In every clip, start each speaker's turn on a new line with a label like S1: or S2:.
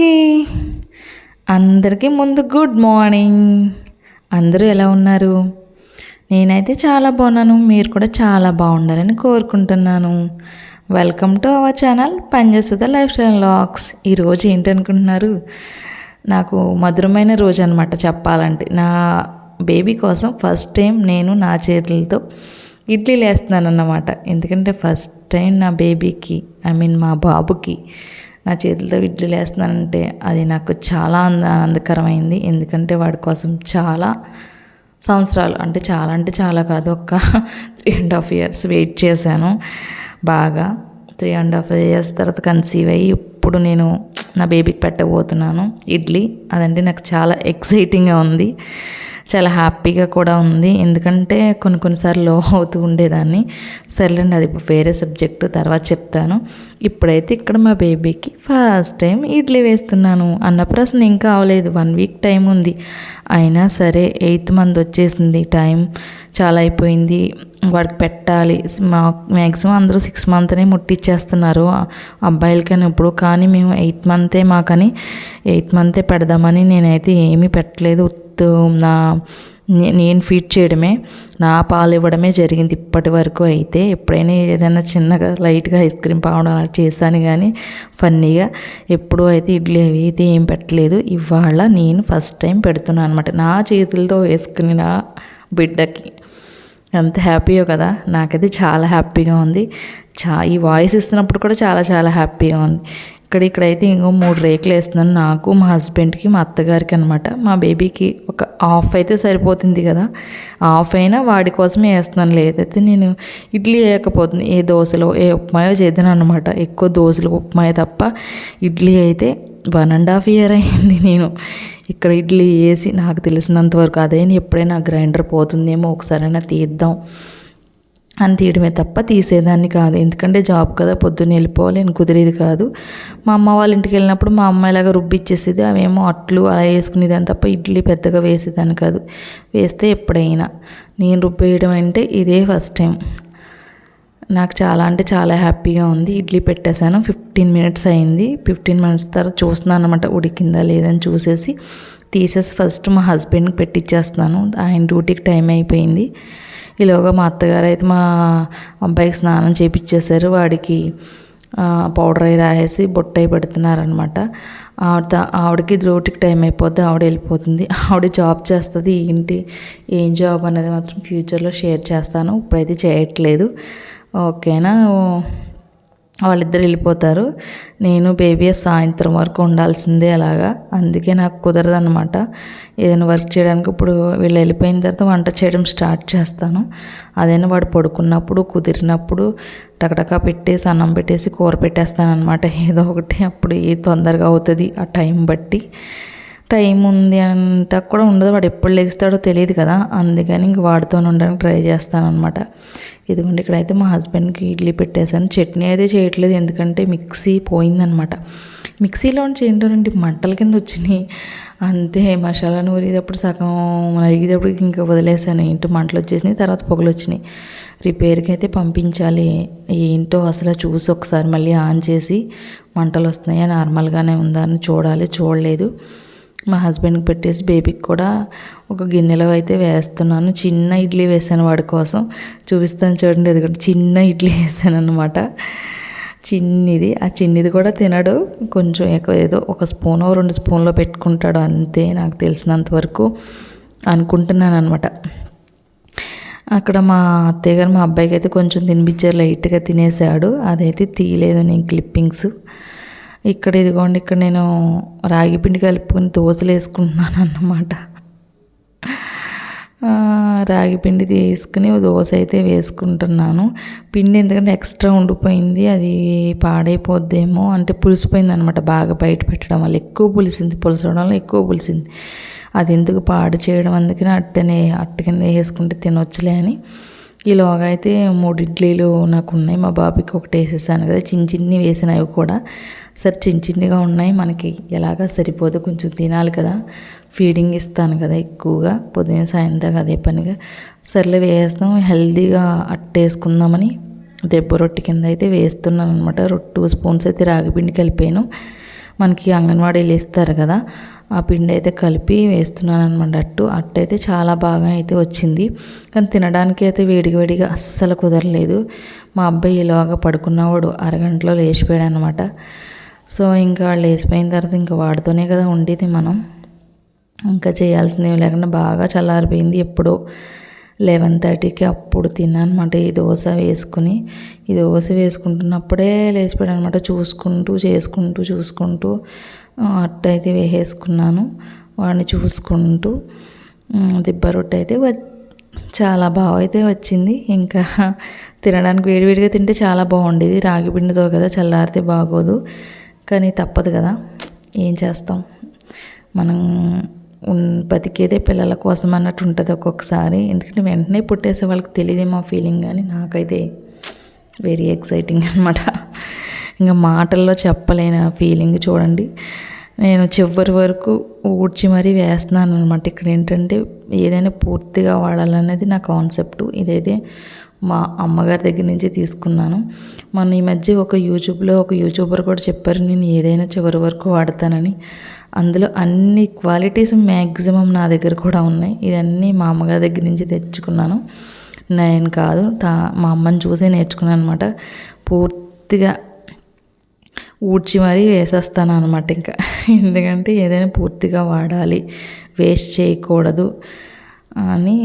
S1: అందరికీ. అందరికీ ముందు గుడ్ మార్నింగ్. అందరూ ఎలా ఉన్నారు? నేనైతే చాలా బాగున్నాను. మీరు కూడా చాలా బాగుండాలని కోరుకుంటున్నాను. Welcome to our channel Panjasudha life style lakhs ఈరోజు ఏంటనుకుంటున్నారు? నాకు మధురమైన రోజు అనమాట చెప్పాలంటే. నా బేబీ కోసం ఫస్ట్ టైం నేను నా చేతులతో ఇడ్లీలు వేస్తున్నాను అన్నమాట ఎందుకంటే ఫస్ట్ టైం నా బేబీకి ఐ మీన్ మా బాబుకి నా చేతులతో ఇడ్లీ వేస్తున్నానంటే అది నాకు చాలా అంద ఆనందకరమైంది. ఎందుకంటే వాడి కోసం చాలా సంవత్సరాలు అంటే చాలా అంటే చాలా కాదు ఒక three and half years wait చేశాను. బాగా త్రీ అండ్ హాఫ్ ఇయర్స్ తర్వాత కన్సీవ్ అయ్యి ఇప్పుడు నేను నా బేబీకి పెట్టబోతున్నాను. ఇడ్లీ అదంటే నాకు చాలా ఎక్సైటింగ్గా ఉంది. చాలా హ్యాపీగా కూడా ఉంది. ఎందుకంటే కొన్ని కొన్నిసార్లు లో అవుతూ ఉండేదాన్ని. సర్లేండి అది వేరే సబ్జెక్టు తర్వాత చెప్తాను. ఇప్పుడైతే ఇక్కడ మా బేబీకి ఫస్ట్ టైం ఇడ్లీ వేస్తున్నాను అన్నప్రాసన ఇంకా అవలేదు. వన్ వీక్ టైం ఉంది. అయినా సరే ఎయిత్ మంత్ వచ్చేసింది. టైం చాలా అయిపోయింది. వాడికి పెట్టాలి. మా మ్యాక్సిమం అందరూ సిక్స్ మంత్నే ముట్టిచ్చేస్తున్నారు. అబ్బాయిలకని ఇప్పుడు కానీ మేము ఎయిత్ మంతే మాకని ఎయిత్ మంతే పెడదామని నేనైతే ఏమీ పెట్టలేదు. నా నేను ఫీడ్ చేయడమే నా పాలు ఇవ్వడమే జరిగింది ఇప్పటి వరకు అయితే. ఎప్పుడైనా ఏదైనా చిన్నగా లైట్గా ఐస్ క్రీమ్ పావడం అలా చేశాను కానీ ఫన్నీగా ఎప్పుడు అయితే ఇడ్లీ అవి అయితే ఏం పెట్టలేదు. ఇవాళ నేను ఫస్ట్ టైం పెడుతున్నాను అనమాట నా చేతులతో వేసుకుని నా బిడ్డకి ఎంత హ్యాపీయో కదా. నాకైతే చాలా హ్యాపీగా ఉంది. చా ఈ వాయిస్ ఇస్తున్నప్పుడు కూడా చాలా చాలా హ్యాపీగా ఉంది. ఇక్కడ ఇక్కడైతే ఇంకో మూడు రేకులు వేస్తున్నాను. నాకు మా హస్బెండ్కి మా అత్తగారికి అనమాట మా బేబీకి ఒక హాఫ్ అయితే సరిపోతుంది కదా. హాఫ్ అయినా వాడి కోసమే వేస్తున్నాను. లేదైతే నేను ఇడ్లీ వేయకపోతుంది. ఏ దోశలో ఏ ఉప్మాయో చేద్దాను అనమాట ఎక్కువ దోశలు ఉప్మాయో తప్ప ఇడ్లీ అయితే వన్ అండ్ హాఫ్ ఇయర్ అయింది నేను ఇక్కడ ఇడ్లీ వేసి నాకు తెలిసినంత వరకు అదే ఎప్పుడైనా గ్రైండర్ పోతుందేమో ఒకసారైనా తీద్దాం. అని తీయడమే తప్ప తీసేదాన్ని కాదు. ఎందుకంటే జాబ్ కదా పొద్దున్న వెళ్ళిపోవాలి నేను కుదిరేది కాదు. మా అమ్మ వాళ్ళ ఇంటికి వెళ్ళినప్పుడు మా అమ్మ ఇలాగ రుబ్బిచ్చేసేది అవేమో అట్లు అలా వేసుకునేదాన్ని తప్ప ఇడ్లీ పెద్దగా వేసేదాన్ని కాదు. వేస్తే ఎప్పుడైనా. నేను రుబ్బేయడం అంటే ఇదే ఫస్ట్ టైం. నాకు చాలా అంటే చాలా హ్యాపీగా ఉంది. ఇడ్లీ పెట్టేశాను ఫిఫ్టీన్ మినిట్స్ అయింది. ఫిఫ్టీన్ మినిట్స్ తర్వాత చూస్తున్నాను అనమాట ఉడికిందా లేదని చూసేసి తీసేసి ఫస్ట్ మా హస్బెండ్కి పెట్టిచ్చేస్తున్నాను. ఆయన డ్యూటీకి టైం అయిపోయింది. ఈలోగా మా అత్తగారు అయితే మా అబ్బాయికి స్నానం చేపించేశారు వాడికి పౌడర్ అయి రాసేసి బొట్టయి పెడుతున్నారనమాట ఆవిడ ఆవిడకి డ్యూటీకి టైం అయిపోద్ది ఆవిడ వెళ్ళిపోతుంది. ఆవిడ జాబ్ చేస్తుంది. ఏంటి ఏం జాబ్ అనేది మాత్రం ఫ్యూచర్లో షేర్ చేస్తాను. ఇప్పుడైతే చేయట్లేదు. ఓకేనా? వాళ్ళిద్దరు వెళ్ళిపోతారు. నేను బేబీ సాయంత్రం వరకు ఉండాల్సిందే అలాగా. అందుకే నాకు కుదరదు అనమాట ఏదైనా వర్క్ చేయడానికి ఇప్పుడు వీళ్ళు వెళ్ళిపోయిన తర్వాత వంట చేయడం స్టార్ట్ చేస్తాను. అదైనా వాడు పడుకున్నప్పుడు కుదిరినప్పుడు టకటకా పెట్టేసి అన్నం పెట్టేసి కూర పెట్టేస్తాను అనమాట ఏదో ఒకటి అప్పుడు ఏ తొందరగా అవుతుంది ఆ టైం బట్టి. టైం ఉంది అంట కూడా ఉండదు. వాడు ఎప్పుడు లేస్తాడో తెలియదు కదా. అందుకని ఇంక వాడితోనే ఉండడానికి ట్రై చేస్తాను అనమాట ఇదిగోండి ఇక్కడైతే మా హస్బెండ్కి ఇడ్లీ పెట్టేశాను. చట్నీ అయితే చేయట్లేదు. ఎందుకంటే మిక్సీ పోయిందనమాట మిక్సీలోంచి ఏంటోనండి మంటల కింద వచ్చినాయి. అంతే మసాలా నూరేటప్పుడు సగం నలిగేటప్పుడు ఇంకా వదిలేసాను. ఏంటో మంటలు వచ్చేసినాయి తర్వాత పొగలు వచ్చినాయి. రిపేర్కి అయితే పంపించాలి. ఏంటో అసలు చూసి ఒకసారి మళ్ళీ ఆన్ చేసి మంటలు వస్తున్నాయా? నార్మల్గానే ఉందా అని చూడాలి. చూడలేదు. మా హస్బెండ్కి పెట్టేసి బేబీకి కూడా ఒక గిన్నెలో అయితే వేస్తున్నాను. చిన్న ఇడ్లీ వేసాను వాడి కోసం. చూపిస్తాను చూడండి ఎందుకంటే చిన్న ఇడ్లీ వేసాను అనమాట చిన్నిది. ఆ చిన్నిది కూడా తినడు. కొంచెం ఎక్కువ ఏదో ఒక స్పూన్ రెండు స్పూన్లో పెట్టుకుంటాడు అంతే నాకు తెలిసినంత వరకు అనుకుంటున్నాను అనమాట అక్కడ మా అత్తయ్య గారు మా అబ్బాయికి అయితే కొంచెం తినిపించారు. లైట్గా తినేసాడు. అదైతే తీయలేదు నేను క్లిప్పింగ్స్. ఇక్కడ ఇదిగోండి ఇక్కడ నేను రాగి పిండి కలుపుకొని దోశలు వేసుకుంటున్నాను అన్నమాట. రాగి పిండి తీసుకుని దోశ అయితే వేసుకుంటున్నాను. పిండి ఎందుకంటే ఎక్స్ట్రా ఉండిపోయింది అది పాడైపోద్దేమో అంటే పులిసిపోయింది అనమాట బాగా బయట పెట్టడం వల్ల ఎక్కువ పులిసింది పులసడం వల్ల ఎక్కువ పులిసింది. అది ఎందుకు పాడు చేయడం అందుకని అట్టనే అట్ట కింద వేసుకుంటే తినొచ్చులే అని. ఈలోగా అయితే మూడు ఇడ్లీలు నాకు ఉన్నాయి మా బాబుకి ఒకటి వేసేసాను కదా చిన్న చిన్ని వేసినవి కూడా. సరే చిన్న చిన్నగా ఉన్నాయి. మనకి ఎలాగా సరిపోదు. కొంచెం తినాలి కదా. ఫీడింగ్ ఇస్తాను కదా ఎక్కువగా. పొద్దున్న సాయంత్రం అదే పనిగా. సర్లే వేస్తాం హెల్దీగా అట్టేసుకుందామని దెబ్బ రొట్టె కింద అయితే వేస్తున్నాను అనమాట టూ స్పూన్స్ అయితే రాగిపిండి కలిపాను. మనకి అంగన్వాడీలు ఇస్తారు కదా. ఆ పిండి అయితే కలిపి వేస్తున్నాను అనమాట అట్టు అట్టు అయితే చాలా బాగా అయితే వచ్చింది. కానీ తినడానికి అయితే వేడిగా వేడిగా అస్సలు కుదరలేదు. మా అబ్బాయి ఇలాగా పడుకున్నవాడు. అరగంటలో లేచిపోయాడు అనమాట సో ఇంకా వాళ్ళు లేచిపోయిన తర్వాత ఇంకా వాడితోనే కదా ఉండేది మనం. ఇంకా చేయాల్సింది లేకుండా బాగా చల్లారిపోయింది ఎప్పుడో లెవెన్ థర్టీకి అప్పుడు తిన్నానమాట ఈ దోశ వేసుకుని. ఈ దోశ వేసుకుంటున్నప్పుడే లేచిపోయాడు అనమాట చూసుకుంటూ చేసుకుంటూ చూసుకుంటూ అట్టయితే వేసేసుకున్నాను. వాడిని చూసుకుంటూ దిబ్బ రొట్టె అయితే చాలా బాగా అయితే వచ్చింది. ఇంకా తినడానికి వేడివేడిగా తింటే చాలా బాగుండేది. రాగి పిండితో కదా చల్లారితే బాగోదు. కానీ తప్పదు కదా. ఏం చేస్తాం? మనం బతికేదే పిల్లల కోసం అన్నట్టు ఉంటుంది ఒక్కొక్కసారి. ఎందుకంటే వెంటనే పుట్టేసే వాళ్ళకి తెలియదేమో ఫీలింగ్ కానీ నాకైతే వెరీ ఎక్సైటింగ్ అనమాట ఇంకా మాటల్లో చెప్పలేని ఫీలింగ్ చూడండి. నేను చివరి వరకు ఊడ్చి మరీ వేస్తున్నాను అనమాట ఇక్కడ ఏంటంటే ఏదైనా పూర్తిగా వాడాలనేది నా కాన్సెప్ట్. ఇదైతే మా అమ్మగారి దగ్గర నుంచి తీసుకున్నాను. మొన్న ఈ మధ్య ఒక యూట్యూబ్లో ఒక యూట్యూబర్ కూడా చెప్పారు నేను ఏదైనా చివరి వరకు వాడతానని. అందులో అన్ని క్వాలిటీస్ మ్యాక్సిమం నా దగ్గర కూడా ఉన్నాయి. ఇవన్నీ మా అమ్మగారి దగ్గర నుంచి తెచ్చుకున్నాను. నేను కాదు తా మా అమ్మని చూసి నేర్చుకున్నాను అనమాట పూర్తిగా ఊడ్చి మరీ వేసేస్తాను అనమాట ఇంకా. ఎందుకంటే ఏదైనా పూర్తిగా వాడాలి వేస్ట్ చేయకూడదు అని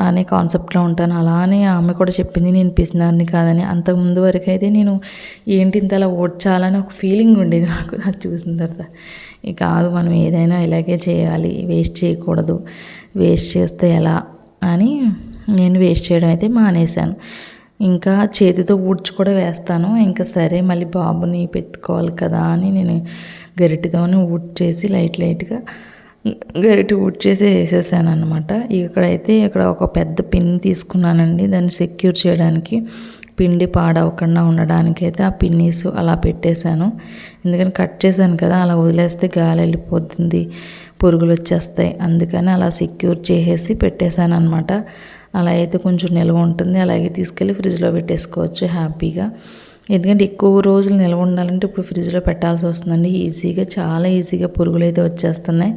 S1: అనే కాన్సెప్ట్లో ఉంటాను. అలానే ఆమె కూడా చెప్పింది నేను పిసినాన్ని కాదని. అంతకుముందు వరకు అయితే నేను ఏంటి ఇంత అలా ఓడ్చాలని ఒక ఫీలింగ్ ఉండేది నాకు. అది చూసిన తర్వాత ఇక కాదు మనం ఏదైనా ఇలాగే చేయాలి. వేస్ట్ చేయకూడదు. వేస్ట్ చేస్తే ఎలా? అని నేను వేస్ట్ చేయడం అయితే మానేశాను. ఇంకా చేతితో ఊడ్చి కూడా వేస్తాను. ఇంకా సరే మళ్ళీ బాబుని పెట్టుకోవాలి కదా అని నేను గరిటితోనే ఊడ్చేసి లైట్ లైట్గా గరిటి ఊడ్చేసి వేసేసాను అనమాట ఇక్కడైతే ఇక్కడ ఒక పెద్ద పిన్ తీసుకున్నానండి. దాన్ని సెక్యూర్ చేయడానికి పిండి పాడవకుండా ఉండడానికి అయితే ఆ పిన్నీస్ అలా పెట్టేశాను. ఎందుకని కట్ చేశాను కదా అలా వదిలేస్తే గాలి వెళ్ళిపోతుంది పురుగులు వచ్చేస్తాయి. అందుకని అలా సెక్యూర్ చేసేసి పెట్టేశాను అనమాట అలా అయితే కొంచెం నిల్వ ఉంటుంది. అలాగే తీసుకెళ్ళి ఫ్రిడ్జ్లో పెట్టేసుకోవచ్చు హ్యాపీగా. ఎందుకంటే ఎక్కువ రోజులు నిల్వ ఉండాలంటే ఇప్పుడు ఫ్రిడ్జ్లో పెట్టాల్సి వస్తుందండి. ఈజీగా చాలా ఈజీగా పురుగులు అయితే వచ్చేస్తున్నాయి.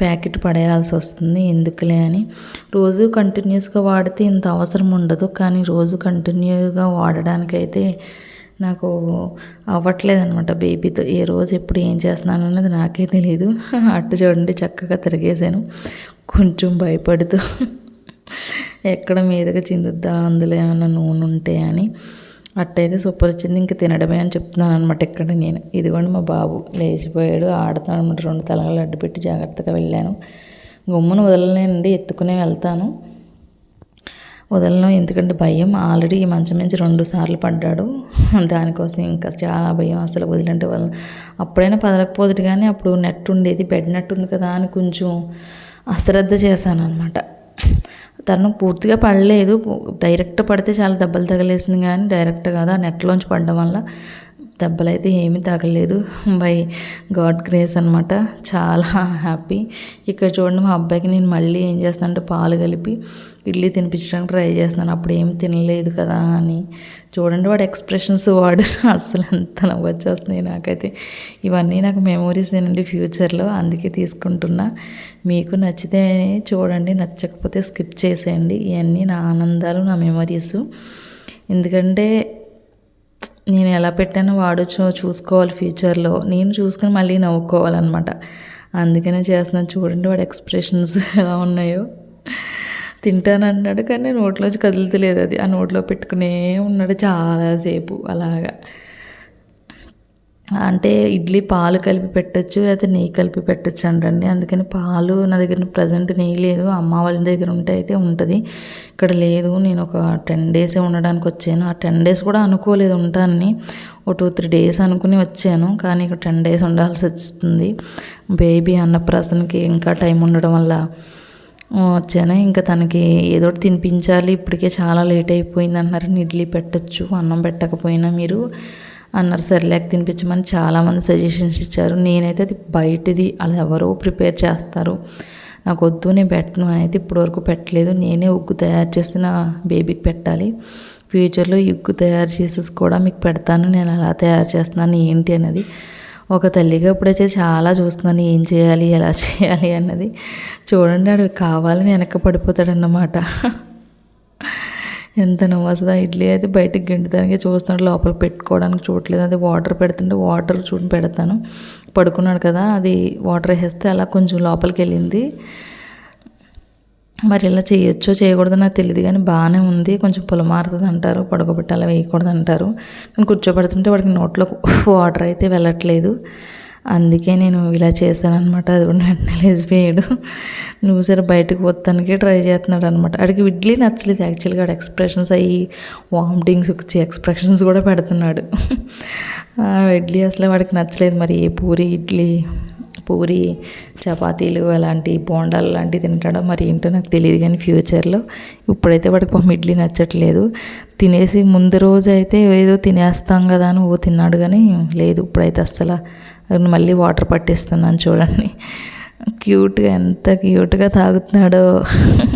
S1: ప్యాకెట్ పడేయాల్సి వస్తుంది. ఎందుకులే అని. రోజు కంటిన్యూస్గా వాడితే ఇంత అవసరం ఉండదు. కానీ రోజు కంటిన్యూగా వాడడానికైతే నాకు అవ్వట్లేదు అనమాట బేబీతో. ఏ రోజు ఎప్పుడు ఏం చేస్తున్నాను అన్నది నాకే తెలియదు అట్టు చూడండి చక్కగా తిరిగేసాను కొంచెం భయపడుతూ ఎక్కడ మీదగా చిందుద్దా అందులో ఏమైనా నూనె ఉంటే అని. అట్టయితే సూపర్ వచ్చింది ఇంక తినడమే అని చెప్తున్నాను అనమాట ఇక్కడ నేను. ఇదిగోండి మా బాబు లేచిపోయాడు ఆడుతాను అనమాట రెండు తలగలు అడ్డు పెట్టి జాగ్రత్తగా వెళ్ళాను. గుమ్మను వదలలేనండి ఎత్తుకునే వెళ్తాను. వదలను ఎందుకంటే భయం. ఆల్రెడీ ఈ మంచం నుంచి రెండు సార్లు పడ్డాడు. దానికోసం ఇంకా చాలా భయం అసలు వదిలంటే వాళ్ళు అప్పుడైనా పదలకపోదు కానీ అప్పుడు నెట్ ఉండేది బెడ్ నెట్ ఉంది కదా అని కొంచెం అశ్రద్ధ చేశాను అనమాట తను పూర్తిగా పడలేదు. డైరెక్ట్ పడితే చాలా దెబ్బలు తగిలేసింది కానీ డైరెక్ట్ కాదు. ఆ నెట్లోంచి పడడం వల్ల దెబ్బలైతే ఏమీ తగలేదు. బై గాడ్ గ్రేస్ అనమాట చాలా హ్యాపీ. ఇక్కడ చూడండి మా అబ్బాయికి నేను మళ్ళీ ఏం చేస్తాను అంటే పాలు కలిపి ఇడ్లీ తినిపించడానికి ట్రై చేస్తున్నాను. అప్పుడు ఏం తినలేదు కదా అని. చూడండి వాడు ఎక్స్ప్రెషన్స్ వాడు. అసలు ఎంత నవ్వొచ్చేస్తుంది నాకైతే. ఇవన్నీ నాకు మెమోరీస్ ఏనండి ఫ్యూచర్లో అందుకే తీసుకుంటున్నా. మీకు నచ్చితే చూడండి నచ్చకపోతే స్కిప్ చేసేయండి. ఇవన్నీ నా ఆనందాలు నా మెమరీస్. ఎందుకంటే నేను ఎలా పెట్టానో వాడు చూసుకోవాలి ఫ్యూచర్లో. నేను చూసుకుని మళ్ళీ నవ్వుకోవాలన్నమాట. అందుకనే చేస్తున్నాను. చూడండి వాడు ఎక్స్ప్రెషన్స్ ఎలా ఉన్నాయో. తింటానన్నాడు కానీ నోట్లోంచి కదులుతలేదు అది. ఆ నోట్లో పెట్టుకునే ఉన్నాడు చాలాసేపు అలాగా. అంటే ఇడ్లీ పాలు కలిపి పెట్టచ్చు లేకపోతే నెయ్యి కలిపి పెట్టచ్చు అంటండి అందుకని పాలు నా దగ్గర ప్రజెంట్ నెయ్యి లేదు. అమ్మ వాళ్ళ దగ్గర ఉంటే అయితే ఉంటుంది. ఇక్కడ లేదు నేను ఒక టెన్ డేసే ఉండడానికి వచ్చాను. ఆ టెన్ డేస్ కూడా అనుకోలేదు ఉంటానని. ఒక టూ త్రీ డేస్ అనుకుని వచ్చాను. కానీ ఇక్కడ టెన్ డేస్ ఉండాల్సి వస్తుంది. బేబీ అన్నప్రాసనకి ఇంకా టైం ఉండడం వల్ల వచ్చాను. ఇంకా తనకి ఏదో తినిపించాలి. ఇప్పటికే చాలా లేట్ అయిపోయింది అంటున్నారు ఇడ్లీ పెట్టచ్చు అన్నం పెట్టకపోయినా మీరు. అన్నారు సరిలేక తినిపించమని చాలామంది సజెషన్స్ ఇచ్చారు. నేనైతే అది బయటది అలా ఎవరో ప్రిపేర్ చేస్తారు. నాకు వద్దు నేను పెట్టను. అయితే ఇప్పటివరకు పెట్టలేదు. నేనే ఉగ్గు తయారు చేసిన బేబీకి పెట్టాలి. ఫ్యూచర్లో ఉగ్గు తయారు చేసేసి కూడా మీకు పెడతాను. నేను అలా తయారు చేస్తున్నాను. ఏంటి అనేది ఒక తల్లిగా ఇప్పుడైతే చాలా చూస్తున్నాను. ఏం చేయాలి? ఎలా చేయాలి? అన్నది చూడండి ఆడు కావాలని వెనక్కి పడిపోతాడన్నమాట. ఎంత నవ్వు వస్తుందో ఇడ్లీ అయితే బయటకు గెంటుతానికి చూస్తున్నాడు. లోపల పెట్టుకోవడానికి చూడలేదు అది వాటర్ పెడుతుంటే వాటర్ చూడి పెడతాను. పడుకున్నాడు కదా అది వాటర్ వేస్తే అలా కొంచెం లోపలికి వెళ్ళింది. మరి ఇలా చేయొచ్చో చేయకూడదో నాకు తెలియదు కానీ బాగానే ఉంది. కొంచెం పులమారుతుంది అంటారు పడుకోబెట్టి అలా వేయకూడదు అంటారు. కానీ కూర్చోబెడుతుంటే వాడికి నోట్లో వాటర్ అయితే వెళ్ళట్లేదు. అందుకే నేను ఇలా చేశాను అనమాట అది కూడా వెంటనే లేచిపోయాడు. నువ్వు సరే బయటకు పోతానికి ట్రై చేస్తున్నాడు అనమాట అడిగి ఇడ్లీ నచ్చలేదు యాక్చువల్గా. వాడు ఎక్స్ప్రెషన్స్ అయ్యి వామిటింగ్స్ వచ్చి ఎక్స్ప్రెషన్స్ కూడా పెడుతున్నాడు. ఇడ్లీ అసలు వాడికి నచ్చలేదు. మరి ఏ పూరి ఇడ్లీ పూరి చపాతీలు అలాంటి బోండాలు లాంటివి తింటాడో మరి ఏంటో నాకు తెలియదు కానీ ఫ్యూచర్లో ఇప్పుడైతే వాడికి పాపం ఇడ్లీ నచ్చట్లేదు. తినేసి ముందు రోజు అయితే ఏదో తినేస్తాం కదా అని ఓ తిన్నాడు కానీ లేదు ఇప్పుడైతే అస్సలు. మళ్ళీ వాటర్ పట్టిస్తున్నాను చూడండి. క్యూట్గా ఎంత క్యూట్గా తాగుతున్నాడో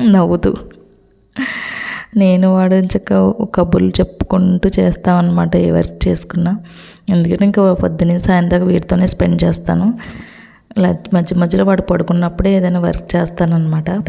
S1: నవ్వుతూ. నేను వాడు చక్క కబుర్లు చెప్పుకుంటూ చేస్తామన్నమాట ఏ వర్క్ చేసుకున్నా. ఎందుకంటే ఇంకా పొద్దున్న సాయంత్రం వీటితోనే స్పెండ్ చేస్తాను. మధ్య మధ్యలో వాడు పడుకున్నప్పుడే ఏదైనా వర్క్ చేస్తానన్నమాట.